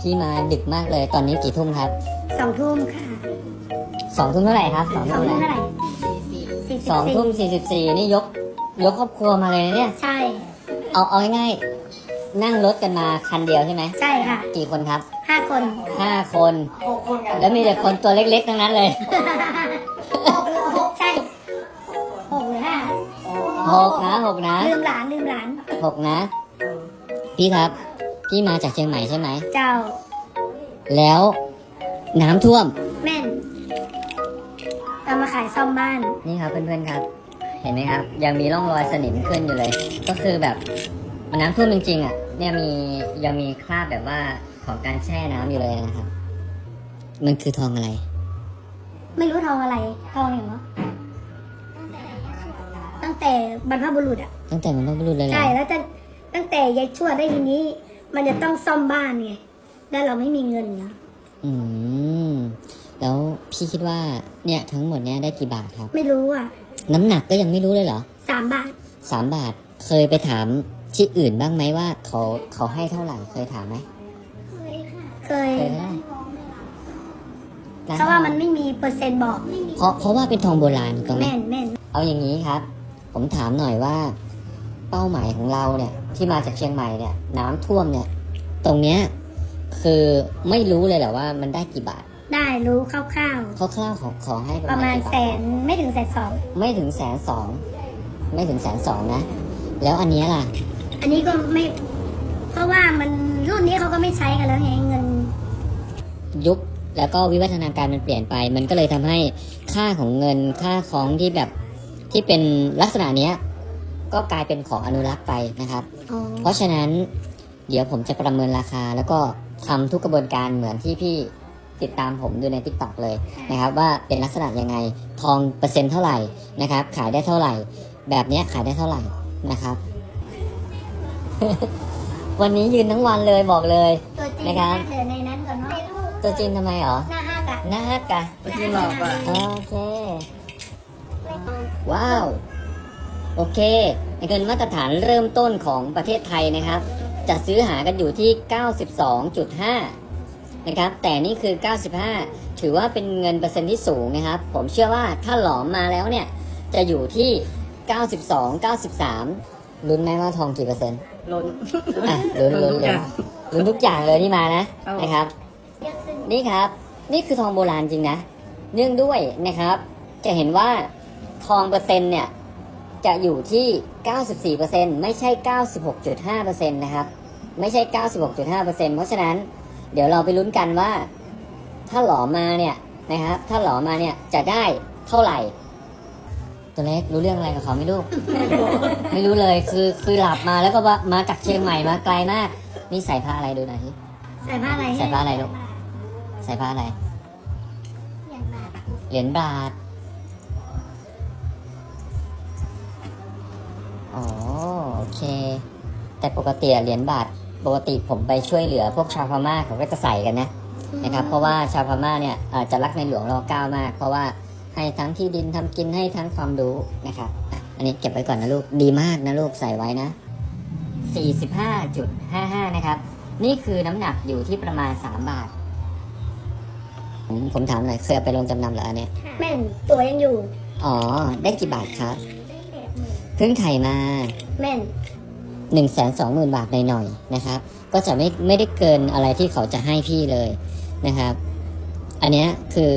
พี่มาดึกมากเลยตอนนี้กี่ทุ่มครับสองทุ่มค่ะสองทุ่มเท่าไหร่ครับสองสอทุ่งมทุ่มเท่าไหร่เท่าไหร่สี่สิบสองทุ่มสี่สิบสี่นี่ยก ยกครอบครัวมาเลยนะเนี่ย ใช่ เอาเอาง่ายๆนั่งรถกันมาคันเดียวใช่ไหมใช่ค่ะกี่คนครับห้าคนห้าคนแล้วมีแต่คนตัวเล็กๆทั้งนั้นเลยหกหกใช่หกหรือห้าหกนะหกนะลืมหลานลืมหลานหกนะ พี่ครับ พี่มาจากเชียงใหม่ใช่ไหม เจ้า แล้วน้ำท่วม แม่นเอามาขายซ่อมบ้าน นี่ครับเพื่อนๆครับ เห็นไหมครับ ยังมีร่องรอยสนิมขึ้นอยู่เลย ก็คือแบบน้ำท่วมจริงๆอะ เนี่ยมียังมีคราบแบบว่าของการแช่น้ำอยู่เลยนะครับ มันคือทองอะไร ไม่รู้ทองอะไร ทองอย่างวะตั้งแต่บรรพบุรุษอะ ตั้งแต่มันต้องรุษเลยเหรใช่อแล้วจะตั้งแต่ยายชวดได้ทีนี้ มันจะต้องซ่อมบ้านไงแล้วเราไม่มีเงินไงอืม แล้วพี่คิดว่าเนี่ยทั้งหมดเนี่ยได้กี่บาทครับ ไม่รู้อะ น้ำหนักก็ยังไม่รู้เลยเหรอสามบาทสามบาทเคยไปถามที่อื่นบ้างไหมว่าเขาเขาให้เท่าไหร่เคยถามไหมเคยเคยนะเพราะว่ามันไม่มีเปอร์เซ็นต์บอกเพราะเพราะว่าเป็นทองโบราณถูกต้องไหมแม่นแม่นเอาอย่างนี้ครับ ผมถามหน่อยว่า เป้าหมายของเราเนี่ย ที่มาจากเชียงใหม่เนี่ย น้ำท่วมเนี่ย ตรงเนี้ยคือไม่รู้เลยเหรอว่ามันได้กี่บาท ได้รู้คร่าวคร่าวๆขอขอให้ๆปประระมามาณณกี่แสบาทนไม่ถึงแสนสองไม่ถึงแสนสองไม่ถึงแสนสองนะ แล้วอันเนี้ยล่ะ อันนี้ก็ไม่ เพราะว่ามันรุ่นนี้เขาก็ไม่ใช้กันแล้วไงเงิน ยุคแล้วก็วิวัฒนาการมันเปลี่ยนไป มันก็เลยทำให้ค่าของเงินค่าของที่แบบที่เป็นลักษณะเนี้ยก็กลายเป็นของอนุรักษ์ไปนะครับอ๋อ เพราะฉะนั้นเดี๋ยวผมจะประเมินราคา แล้วก็ทำทุกกระบวนการเหมือนที่พี่ติดตามผมดูใน t ิ k t o k เลยนะครับว่าเป็นลักษณะยังไงทองเปอร์เซ็นต์เท่าไหร่นะครับ ขายได้เท่าไหร่ แบบเนี้ยขายได้เท่าไหร่นะครับ วันนี้ยืนทั้งวันเลยบอกเลยตัวจริงนะครับเหลือในนั้นก่อนเนาะตัวจริงทำไมหรอหน้าห้ากะหน้าฮักกะตัวจริงหลอกอะโอเค ว้าว โอเค เงินมาตรฐานเริ่มต้นของประเทศไทยนะครับ จะซื้อหากันอยู่ที่ 92.5 นะครับ แต่นี่คือ 95 ถือว่าเป็นเงินเปอร์เซ็นต์ที่สูงนะครับ ผมเชื่อว่าถ้าหลอมมาแล้วเนี่ย จะอยู่ที่ 92 93 ลุ้นไหมว่าทองกี่เปอร์เซ็นต์ ล้น อะลุ้นลุ้นลุ้นลุ้นทุกอย่างเลยที่มานะครับนะครับ นี่ครับ นี่คือทองโบราณจริงนะ เนื่องด้วยนะครับ จะเห็นว่าทองเปอร์เซ็นต์เนี่ย จะอยู่ที่ 94%ไม่ใช่ 96.5%นะครับ ไม่ใช่ 96.5%เพราะฉะนั้นเดี๋ยวเราไปลุ้นกันว่า ถ้าหลอมมาเนี่ยนะครับ ถ้าหลอมมาเนี่ยจะได้เท่าไหร่ ตัวเล็กรู้เรื่องอะไรกับเขาไม่รู้ ไม่รู้เลยคือคือหลับมาแล้วก็ว่ามาจากเชียงใหม่มาไกลมาก นี่ใส่ผ้าอะไรดูหน่อยสิใส่ผ้าอะไรใส่ผ้าอะไรลูกใส่ผ้าอะไร เหรียญบาท อ๋อโอเค แต่ปกติอะเหรียญบาทปกติผมไปช่วยเหลือพวกชาวพม่าเขาก็จะใส่กันนะนะครับ เพราะว่าชาวพม่าเนี่ยเอ่อจะรักในหลวงรอเก้ามาก เพราะว่าให้ทั้งที่ดินทำกินให้ทั้งความรู้นะครับอะอันนี้เก็บไว้ก่อนนะลูกดีมากนะลูกใส่ไว้นะ 45.55 นะครับ นี่คือน้ำหนักอยู่ที่ประมาณ 3 บาท ผมผมถามหน่อยเคยเอาไปลงจำนำเหรออันเนี้ยแม่นตัวยังอยู่ อ๋อ ได้กี่บาทครับเพิ่งไถ่มาแม่น1นึ่งแสนสองหมื่นบาทหน่อยๆนะครับ ก็จะไม่ไม่ได้เกินอะไรที่เขาจะให้พี่เลยนะครับ อันเนี้ยคือ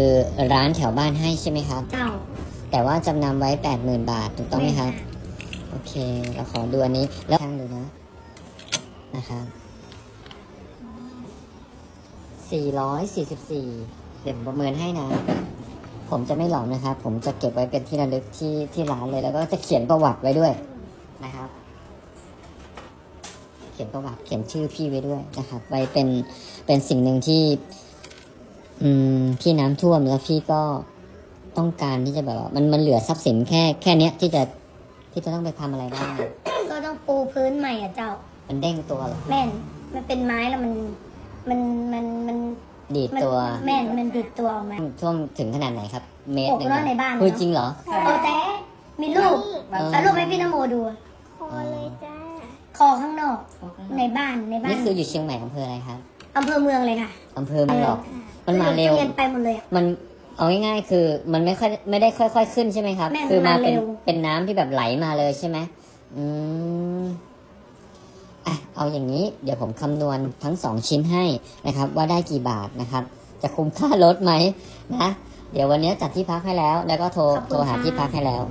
ร้านแถวบ้านให้ใช่ไหมครับ เจ้าแต่แต่ว่าจำนำไว้80,000บาทถูกต้องไหมครับ โอเค เราขอดูอันนี้แล้วข้างดูนะนะครับ444 เดี๋ยวผมประเมินให้นะ ผมจะไม่หลอมนะครับ ผมจะเก็บไว้เป็นที่ระลึกที่ที่ร้านเลย แล้วก็จะเขียนประวัติไว้ด้วยนะครับ เขียนประวัติเขียนชื่อพี่ไว้ด้วยนะครับ ไว้เป็นเป็นสิ่งหนึ่งที่ อืมพี่น้ำท่วมแล้วพี่ก็ต้องการที่จะแบบว่ามันมันเหลือทรัพย์สินแค่แค่เนี้ยที่จะที่จะต้องไปทำอะไรบ้างก็ต้องปูพื้นใหม่อะเจ้า มันเด้งตัวเหรอแม่นมันเป็นไม้แล้วมันมันมันมัน ดีดมันตัวแม่นมันดิดตัวออกมาท่วมถึงขนาดไหนครับ เมตรอกหนึ่งร้อนในบ้านพูดจริงเหรอ โอ้แต่มีรูปเออ เอารูปให้พี่นโมดู คอเลยจ้า คอข้างนอก ในบ้านในบ้านี่นคืออยู่เชียงใหม่อำเภออะไรครับอำเภอเมืองเลยค่ะอำเภอมันหรอก มันมาเร็ว เรียนไปหมดเลยอะ มันเอาง่ายๆคือมันไม่ค่อยไม่ได้ค่อย ๆ ขึ้นใช่ไหมครับ แม่คือมาเป็นมาเร็ว เป็นน้ำที่แบบไหลมาเลยใช่ไหมอืม อะเอาอย่างนี้เดี๋ยวผมคำนวณทั้งสองชิ้นให้นะครับ ว่าได้กี่บาทนะครับ จะคุ้มค่ารถไหมนะเดี๋ยววันนี้จัดที่พักให้แล้ว แล้วก็โทรโทรหาที่พักให้แล้ว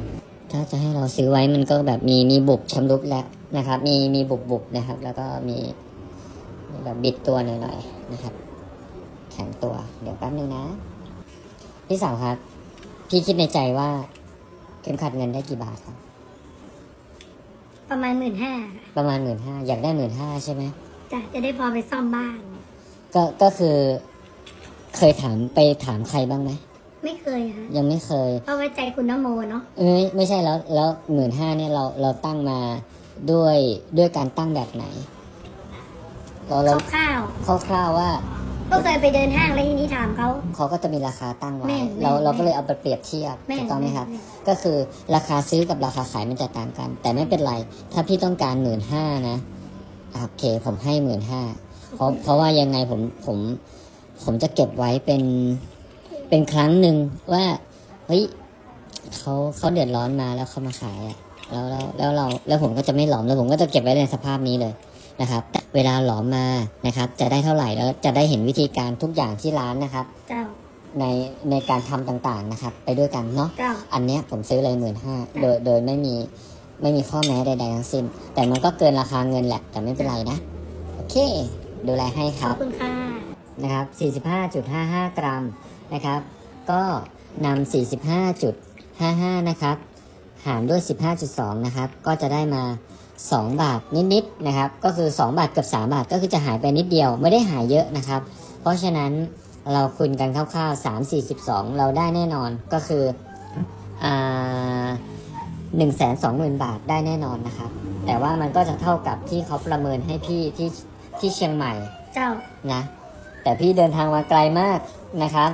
ถ้าจะให้เราซื้อไว้มันก็แบบมีมีบุบชำรุดแล้วนะครับ มีมีบุบบุบนะครับ แล้วก็มีมีแบบบิดตัวหน่อยๆนะครับ แข็งตัวเดี๋ยวแป๊บนึงนะ พี่สาวครับ พี่คิดในใจว่าเข็มขัดเงินได้กี่บาทครับ ประมาณหมื่นห้าประมาณหมื่นห้าอยากได้หมื่นห้าใช่ไหมจ้ะจะได้พอไปซ่อมบ้าน ก็ก็คือ เคยถามไปถามใครบ้างไหมไม่เคยค่ะยังไม่เคยเพราะไว้ใจคุณนโมเนาะเอ้ยไม่ใช่แล้วแล้วหมื่นห้าเนี่ยเราเราตั้งมาด้วยด้วยการตั้งแบบไหนเราเราคร่าวคร่าวๆว่าๆ ก็เคยไปเดินห้างแล้วทีนี้ถามเขา เขาก็จะมีราคาตั้งไว้แม่นเราแม่นเราก็เลยเอาไปเปรียบเทียบแม่ถูกต้องไหมครับแม่ก็คือราคาซื้อกับราคาขายมันจะต่างกัน แต่ไม่เป็นไร ถ้าพี่ต้องการหมื่นห้านะอะโอเคผมให้หมื่นห้าเพราะเพราะว่ายังไงผมผมผมจะเก็บไว้เป็นเป็นครั้งหนึ่งว่าเฮ้ยเขาเขาเดือดร้อนมาแล้วเขามาขายอะแล้วแล้วแล้วเราแล้วผมก็จะไม่หลอมแล้วผมก็จะเก็บไว้ในสภาพนี้เลย นะครับแต่เวลาหลอมมานะครับ จะได้เท่าไหร่แล้วจะได้เห็นวิธีการทุกอย่างที่ร้านนะครับ เจ้า ในในการทำต่างๆนะครับ ไปด้วยกันเนาะ เจ้า อันเนี้ยผมซื้อเลยหมื่นห้าโดยโดยไม่มีไม่มีข้อแม้ใดๆทั้งสิ้น แต่มันก็เกินราคาเงินแหละ แต่ไม่เป็นไรนะ โอเค ดูแลให้คขรัอบ บคุณค่ะ นะครับ 45.55 กรัม นะครับ ก็นำ 45.55 นะครับ หารด้วย 15.2 นะครับ ก็จะได้มา 2 บาทนิดๆนะครับ ก็คือ 2 บาทกับ 3 บาทก็คือจะหายไปนิดเดียวไม่ได้หายเยอะนะครับ เพราะฉะนั้นเราคูณกันคร่าวๆ3 4 2 เราได้แน่นอนก็คืออ่า1 2 0 0 0 0บาทได้แน่นอนนะครับ แต่ว่ามันก็จะเท่ากับที่เขาประเมินให้พี่ที่ที่เชียงใหม่เจ้านะ แต่พี่เดินทางมาไกลมากนะครับ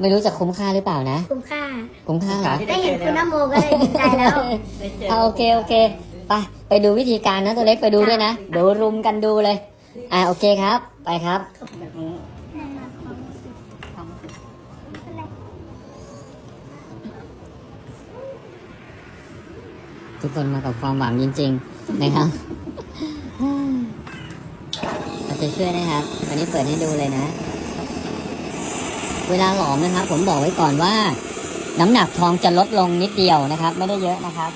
ไม่รู้จะคุ้มค่าหรือเปล่านะ คุ้มค่า คุ้มค่าเหรอได้เห็นคุณนโมก็เลยดีใจแล้ว เอาโอเคโอเค ไปไปดูวิธีการนะตัวเล็กไปดูด้วยนะเดูรุมกันดูเลย อ่าโอเคครับ ไปครับทุกคนมากับความหวังจริง ๆ นะครับเราจะช่วยนะครับวันนี้เปิดให้ดูเลยนะ เวลาหลอมนะครับ ผมบอกไว้ก่อนว่า น้ำหนักทองจะลดลงนิดเดียวนะครับ ไม่ได้เยอะนะครับ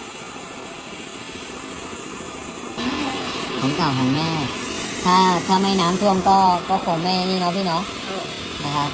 ของเก่าของแม่ ถ้าถ้าไม่น้ำท่วมก็ก็คงไม่นี่เนาะพี่เนาะนะครับ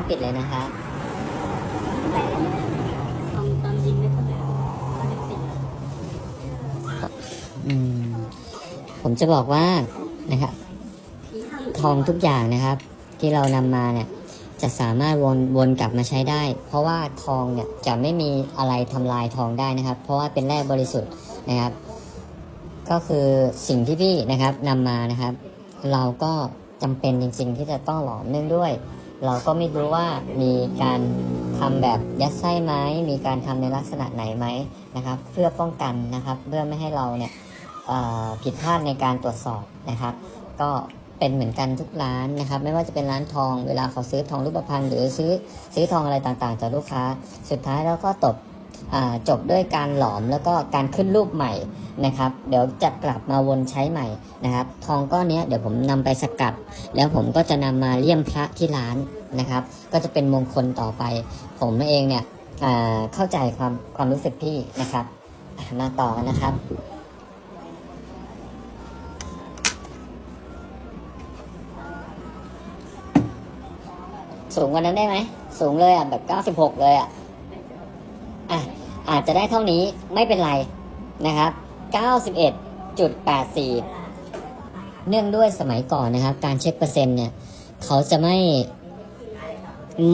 างปิดเลยนะครับตอนตอนยิงไม่เท่าไหร่ตอนเด็กสิอืมผมจะบอกว่านะครับ ทองทุกอย่างนะครับ ที่เรานำมาเนี่ย จะสามารถวนวนกลับมาใช้ได้ เพราะว่าทองเนี่ยจะไม่มีอะไรทำลายทองได้นะครับ เพราะว่าเป็นแร่บริสุทธิ์นะครับ ก็คือสิ่งที่พี่นะครับนำมานะครับ เราก็จำเป็นจริง ๆ ที่จะต้องหลอมเนื่องด้วย เราก็ไม่รู้ว่ามีการทำแบบยัดไส้ไหมมีการทำในลักษณะไหนไหมนะครับ เพื่อป้องกันนะครับ เพื่อไม่ให้เราเนี่ยผิดพลาดในการตรวจสอบนะครับ ก็เป็นเหมือนกันทุกร้านนะครับ ไม่ว่าจะเป็นร้านทองเวลาเขาซื้อทองรูปพรรณหรือซื้อซื้อทองอะไรต่างๆจากลูกค้า สุดท้ายแล้วก็ตบ จบด้วยการหลอมแล้วก็การขึ้นรูปใหม่นะครับ เดี๋ยวจะกลับมาวนใช้ใหม่นะครับ ทองก้อนนี้เดี๋ยวผมนำไปสกัด แล้วผมก็จะนำมาเลี่ยมพระที่ร้านนะครับ ก็จะเป็นมงคลต่อไป ผมเองเนี่ยเข้าใจความความรู้สึกพี่นะครับ มาต่อกันนะครับสูงกว่านั้นได้ไหม สูงเลยอะ แบบ 96 เลยอะ อาจจะได้เท่านี้ไม่เป็นไรนะครับ 91.84 เนื่องด้วยสมัยก่อนนะครับ การเช็คเปอร์เซ็นต์เนี่ย เขาจะไม่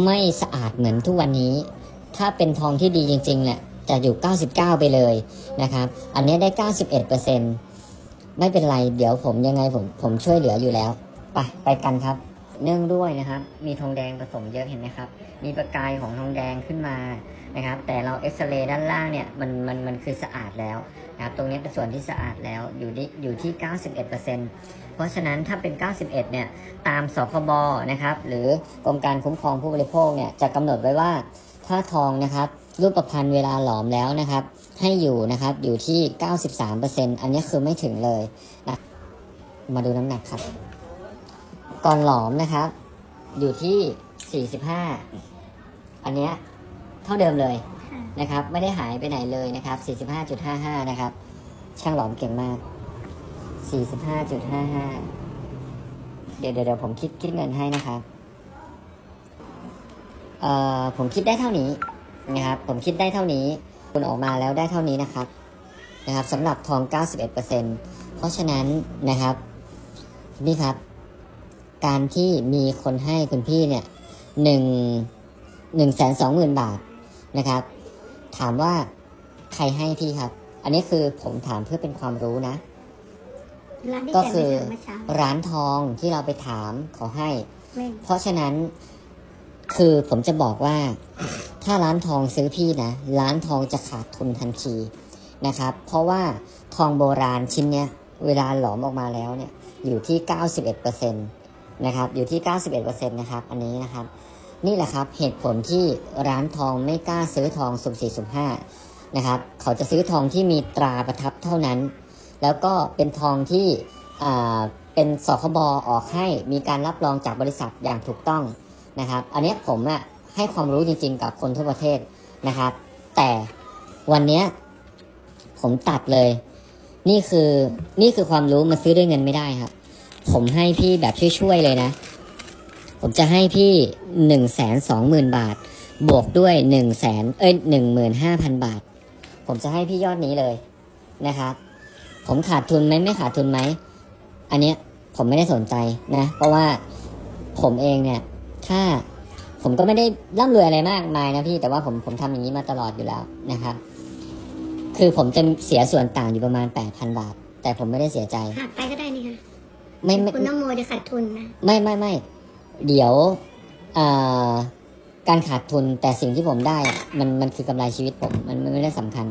ไม่สะอาดเหมือนทุกวันนี้ ถ้าเป็นทองที่ดีจริงๆเนี่ยจะอยู่ 99 ไปเลยนะครับ อันนี้ได้ 91%ไม่เป็นไร เดี๋ยวผมยังไงผมผมช่วยเหลืออยู่แล้ว ไปไปกันครับ เนื่องด้วยนะครับ มีทองแดงผสมเยอะเห็นไหมครับ มีประกายของทองแดงขึ้นมานะครับ แต่เราเอ็กซเรย์ด้านล่างเนี่ยมันมันมันคือสะอาดแล้วนะครับ ตรงนี้เป็นส่วนที่สะอาดแล้วอยู่ที่อยู่ที่ 91%เพราะฉะนั้นถ้าเป็น 91 เนี่ยตามสคบนะครับ หรือกรมการคุ้มครองผู้บริโภคเนี่ยจะกำหนดไว้ว่าถ้าทองนะครับรูปประพันธ์เวลาหลอมแล้วนะครับ ให้อยู่นะครับอยู่ที่ 93%อันนี้คือไม่ถึงเลยนะมาดูน้ำหนักครับ ก่อนหลอมนะครับ อยู่ที่ 45 อันเนี้ยเท่าเดิมเลยนะครับ ไม่ได้หายไปไหนเลยนะครับ 45.55 นะครับ ช่างหลอมเก่งมาก 45.55เดี๋ยวเดี๋ยวเดี๋ยวผมคิดคิดเงินให้นะครับเอ่อผมคิดได้เท่านี้นะครับ ผมคิดได้เท่านี้ คุณออกมาแล้วได้เท่านี้นะครับนะครับสำหรับทอง 91%เพราะฉะนั้นนะครับ นี่ครับ การที่มีคนให้คุณพี่เนี่ยหนึ่งหนึ่งแสนสองหมื่นบาทนะครับ ถามว่าใครให้พี่ครับ อันนี้คือผมถามเพื่อเป็นความรู้นะร้านที่ก็แกคือไปทำเมื่อเช้าร้านทองที่เราไปถามเขาให้ไม่เพราะฉะนั้นคือผมจะบอกว่า ถ้าร้านทองซื้อพี่นะ ร้านทองจะขาดทุนทันทีนะครับ เพราะว่าทองโบราณชิ้นเนี้ยเวลาหลอมออกมาแล้วเนี่ยอยู่ที่ 91%น นะครับอยู่ที่ 91%นะครับอันนี้นะครับ นี่แหละครับเหตุผลที่ร้านทองไม่กล้าซื้อทองสุ่มสี่สุ่มห้านะครับเขาจะซื้อทองที่มีตราประทับเท่านั้น แล้วก็เป็นทองที่เป็นสคบออกให้มีการรับรองจากบริษัทอย่างถูกต้องนะครับ อันนี้ผมอะให้ความรู้จริงๆ กับคนทั่วประเทศนะครับ แต่วันนี้ผมตัดเลย นี่คือนี่คือความรู้มาซื้อด้วยเงินไม่ได้ครับ ผมให้พี่แบบช่วยๆเลยนะ ผมจะให้พี่หนึ่งแสนสองหมื่นบาท บวกด้วยหนึ่งแสนเอ้ยหนึ่งหมื่นห้าพันบาท ผมจะให้พี่ยอดนี้เลยนะครับ ผมขาดทุนไหมไม่ขาดทุนไหม อันเนี้ยผมไม่ได้สนใจนะ เพราะว่าผมเองเนี่ย ถ้าผมก็ไม่ได้ร่ำรวยอะไรมากมายนะพี่แต่ว่าผมผมทำอย่างนี้มาตลอดอยู่แล้วนะครับ คือผมจะเสียส่วนต่างอยู่ประมาณ8,000บาท แต่ผมไม่ได้เสียใจ หักไปก็ ได้นี่ค่ะไม่ไม่คุณน้ำโมจะขาดทุนนะ ไม่ไม่ไม่เดี๋ยวอ่าการขาดทุนแต่สิ่งที่ผมได้อะมันมันคือกำไรชีวิตผม มันมันไม่ได้สำคัญ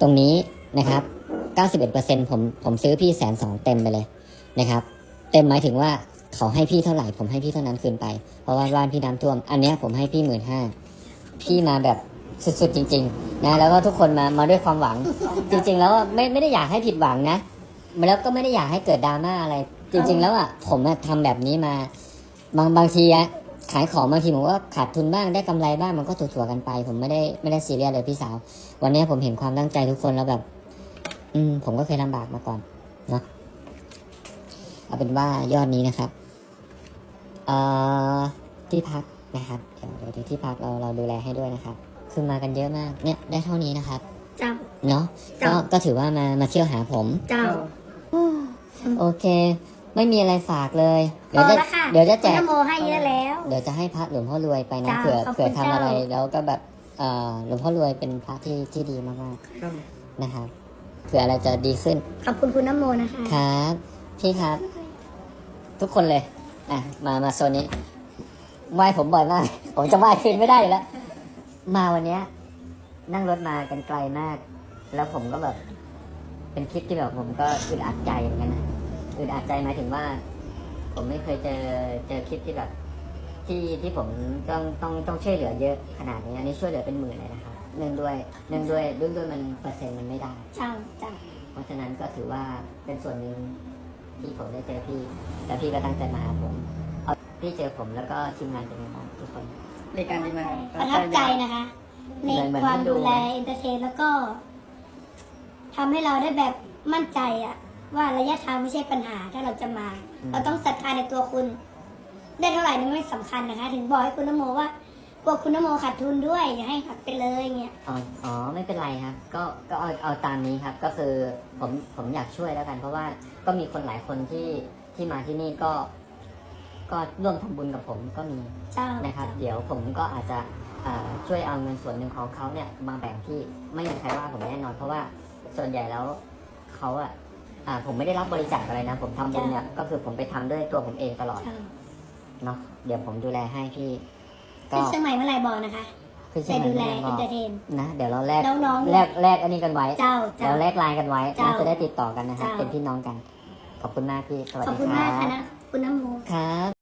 ตรงนี้นะครับ91%ผมผมซื้อพี่แสนสองเต็มไปเลยนะครับ เต็มหมายถึงว่าเขาให้พี่เท่าไหร่ ผมให้พี่เท่านั้นคืนไป เพราะว่าบ้านพี่น้ำท่วม อันเนี้ยผมให้พี่หมื่นห้าพี่มาแบบสุดๆจริง ๆ นะ แล้วก็ทุกคนมามาด้วยความหวัง จริง ๆ แล้วอะไม่ไม่ได้อยากให้ผิดหวังนะ แล้วก็ไม่ได้อยากให้เกิดดราม่าอะไร จริง ๆ แล้วอะผมอะทำแบบนี้มา บางบางทีอะขายของบางทีผมว่าขาดทุนบ้างได้กำไรบ้างมันก็ถั่วๆกันไป ผมไม่ได้ไม่ได้ซีเรียสเลยพี่สาว วันนี้ผมเห็นความตั้งใจทุกคนแล้วแบบ อืม ผมก็เคยลำบากมาก่อนเนาะเอาเป็นว่ายอดนี้นะครับเอ่อที่พักนะครับเดี๋ยวเดี๋ยวที่พักเราเราดูแลให้ด้วยนะครับ คือมากันเยอะมากเนี่ยได้เท่านี้นะครับ เจ้าเนาะก็จ้ะก็ถือว่ามามาเที่ยวหาผม เจ้า โอเค ไม่มีอะไรฝากเลยพเดี๋ยวอจะแล้วค่ะเดี๋ยวจะแจคุณกน้ำโมให้เยอะแล้วเดี๋ยวจะให้พระหลวงพ่อรวยไปนะจ้าเผื่อขอบคุณเผื่อทำอะไร เจ้า แล้วก็แบบเอ่อหลวงพ่อรวยเป็นพระที่ที่ดีมากๆนะครับเผื่ออะไรจะดีขึ้นขอบคุณคุณน้ำโมนะคะครับพี่ครับ ทุกคนเลยอะมามาโซนนี้ไหว้ผมบ่อยมาก ผมจะไหว้คืนไม่ได้อยู่แล้วมาวันเนี้ย นั่งรถมากันไกลมาก แล้วผมก็แบบ เป็นคลิปที่แบบผมก็อึดอัดใจเหมือนกันนะ อึดอัดใจหมายถึงว่า ผมไม่เคยเจอเจอคลิปที่แบบ ที่ที่ผมต้องต้องต้องช่วยเหลือเยอะขนาดนี้อันนี้ช่วยเหลือเป็นหมื่นเลยนะครับเนื่องด้วยเนื่องด้วยเนื่องด้วยมันเปอร์เซ็นต์มันไม่ได้เจ้าเจ้าเพราะฉะนั้นก็ถือว่าเป็นส่วนหนึ่งที่ผมได้เจอพี่แล้วพี่ก็ตั้งใจมาหาผมเอาพี่เจอผมแล้วก็ทีมงานเป็นยังไงบ้างทุกคนบริการดีมากประทับใจนะคะ ในเหมือนเหมือนความให้ดูดูแลเอนเตอร์เทนแล้วก็ทำให้เราได้แบบมั่นใจอะ ว่าระยะทางไม่ใช่ปัญหาถ้าเราจะมา เราต้องศรัทธาในตัวคุณ ได้เท่าไหร่นี่ไม่สำคัญนะคะ ถึงบอกให้คุณนโมว่ากลัวคุณนโมขาดทุนด้วยอย่าให้หักไปเลยเงี้ยอ๋ออ๋อไม่เป็นไรครับ ก็ก็เอาเอาตามนี้ครับ ก็คือผมผมอยากช่วยแล้วกัน เพราะว่าก็มีคนหลายคนที่ที่มาที่นี่ก็ ก็ร่วมทำบุญกับผมก็มีเจ้านะครับ เดี๋ยวผมก็อาจจะอ่าช่วยเอาเงินส่วนหนึ่งของเขาเนี่ยมาแบ่งที่ไม่มีใครว่าผมแน่นอน เพราะว่าส่วนใหญ่แล้วเขาอะ อ่าผมไม่ได้รับบริจาคอะไรนะ ผมทำบุญเนี่ยก็คือผมไปทำด้วยตัวผมเองตลอดเจ้าเนาะเดี๋ยวผมดูแลให้พี่ ก็ขึ้นเชียงใหม่เมื่อไหร่บอกนะคะ ขึ้นไปเชียงใหม่ดูแลไม่เอได้นบเตออกร์เทน นะเดี๋ยวเราแลกน้องๆ แลกแลกอันนี้กันไว้ เจ้าเจ้า เราแลกไลน์กันไว้เจ้านะจะได้ติดต่อกันนะครับเจ้า เป็นพี่น้องกัน ขอบคุณมากพี่สวัสขอบดีคุณคมากรัค่ะบนะคุณน้ำโมครับ